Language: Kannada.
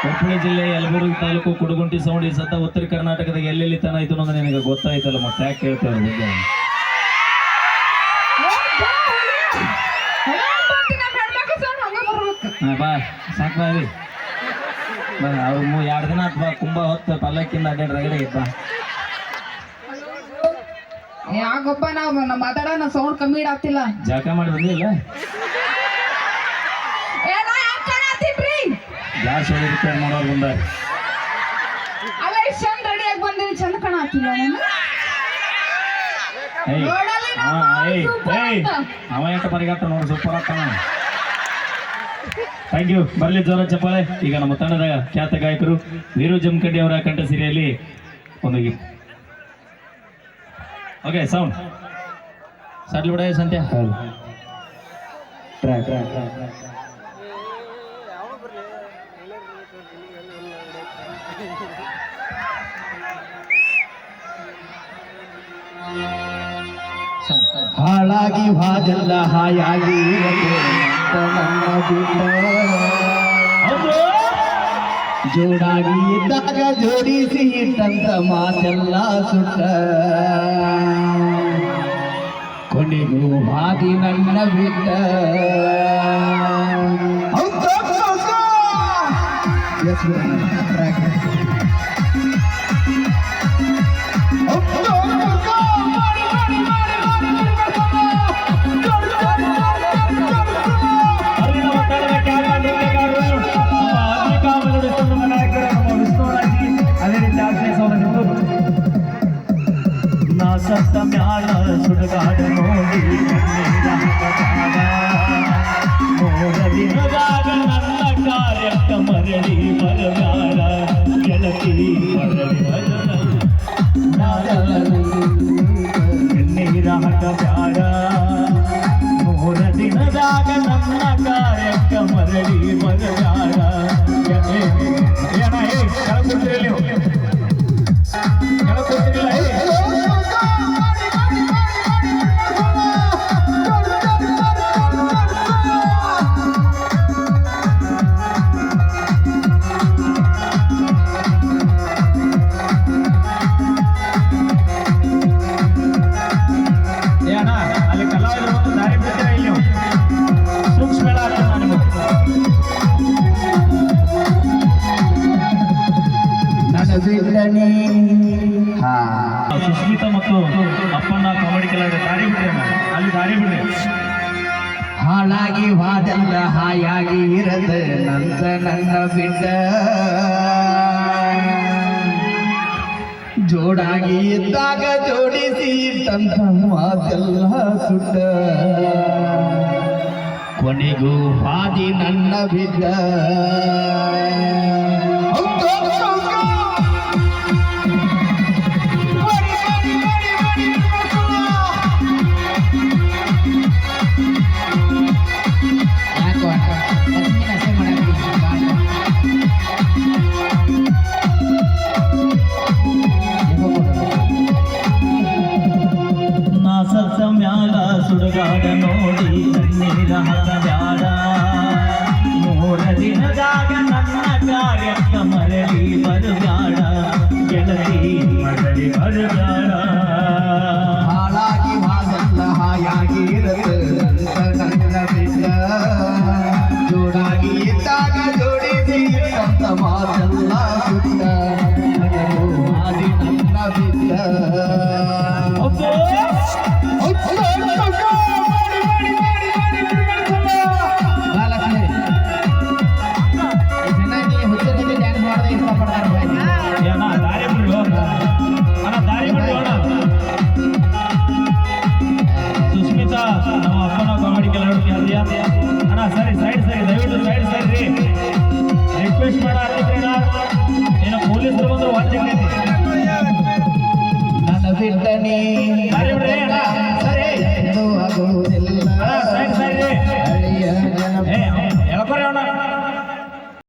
ಕೊಪ್ಪಳ ಜಿಲ್ಲೆ ಯಲಬುರ್ಗಿ ತಾಲೂಕು ಕುಡುಗುಂಟಿ ಸೌಂಡ್ ಈ ಸತ ಉತ್ತರ ಕರ್ನಾಟಕದ ಎಲ್ಲೆಲ್ಲಿ ತನ ಆಯ್ತು ಅನ್ನೋದು ನಿನಗೆ ಗೊತ್ತಾಯ್ತಲ್ಲ ಮತ್ತೆ ಯಾಕೆ ಕೇಳ್ತಾರೆ ಬಗ್ಗೆ ಬಾ. ಸಾಕು ಬಾ ಬಾ. ಅವ್ರು ಮೂ ಎರಡು ದಿನ ಅಥವಾ ಕುಂಬ ಹೊತ್ತು ಪಲ್ಲಕ್ಕಿಂದ ಅಡ್ಡಾಡ್ ರಗಡೆ ಬಾ ಯಾಕಪ್ಪ ನಾವು ಮಾತಾಡೋಣ ಸೌಂಡ್ ಕಮ್ಮಿ ಇಡಾತಿಲ್ಲ ಜಾಕ ಮಾಡಿ ಬಂದಿಲ್ಲ? ಗ್ಯಾಸ್ ರಿಪೇರ್ ಮಾಡೋರು ಬಂದಾರ ಅಲ್ಲ ಇಷ್ಟ್ ಚಂದ ಬಂದಿರಿ ಚಂದ. ಅವ ನೋಡಿ. ಸೂಪರ್ ಆಗ್ತಾನ ಥ್ಯಾಂಕ್ ಯು ಬರಲಿ ಜೋರ ಚಪ್ಪಾಳೆ. ಈಗ ನಮ್ಮ ತಂಡದ ಖ್ಯಾತ ಗಾಯಕರು ವೀರು ಜಮಖಂಡಿ ಅವರ ಕಂಠ ಸೀರೆಯಲ್ಲಿ ಒಂದು ಗೀತೆ ಓಕೆ ಸೌಂಡ್ ಸಡ್ಲ್ ಬಿಡ ಸಂತ್ಯ ಟ್ರ್ಯಾಕ್ ಟ್ರ್ಯಾಕ್ ಹಾಯಾಗಿ ಇರಲು ಅಂತ ಹಾಯಾಗಿ ಜೋಡಾಗಿ ಇದ್ದಾಗ ಜೋಡಿಸಿ ಇಟ್ಟಂತ ಮಾತೆಲ್ಲ ಸುಟ್ಟ. ಕೊನೆಗೂ ಹಾದಿ ನನ್ನ ಬಿಟ್ಟ. Rồi ಸುಸ್ಮಿತಾ ಮತ್ತು ಅಪ್ಪಣ್ಣ ಕಾಮಿಡಿ ಕಲಾವಿದ ದಾರಿ ಬಿಡ್ರಿ ಅಲ್ಲಿ ದಾರಿ ಬಿಡ್ರಿ. ಹಾಳಾಗಿ ವಾದೆಲ್ಲ ಹಾಯಾಗಿ ಇರದ ನಂತ ನನ್ನ ಬಿಟ್ಟ. ಜೋಡಾಗಿ ಇದ್ದಾಗ ಜೋಡಿಸಿ ಇಟ್ಟಂತ ಮಾತೆಲ್ಲ ಸುಟ್ಟ. ಕೊನೆಗೂ ಹಾದಿ ನನ್ನ ಬಿದ್ದ. ಸುಡಗಾಡ ನೋಡಿ ಕಣ್ಣೀರ ಹರಬ್ಯಾಡ ಮೂರ ದಿನದಾಗ ನನ್ನ ಕಾರ್ಯಕ್ಕ ಮರಳಿ ಬರಬ್ಯಾಡ. ಗೆಳತಿ ಮರಳಿ ಬರಬ್ಯಾಡ. ಹಾಳಾಗಿ ಹಾಗಲ್ಲ ಹಾಯಾಗಿ ನನ್ನ ಬಿಟ್ಟ ಜೋಡಾಗಿ ಇದ್ದಾಗ ಜೋಡಿಸಿ ಇಟ್ಟಂತ ಮಾತಲ್ಲ ಸುತ್ತ ಕೊನೆಗೂ ನನ್ನ ಬಿದ್ದ. ಸೈಡ್ ದಯವಿಟ್ಟು ಸೈಡ್ ರೀ ರಿಕ್ವೆಸ್ಟ್ ಮಾಡ ಏನೋ ಪೊಲೀಸರು ಬಂದ್ರೆ ವಾಚಿಂಗ್ ನನ್ನ ಬಿಟ್ಟನಿ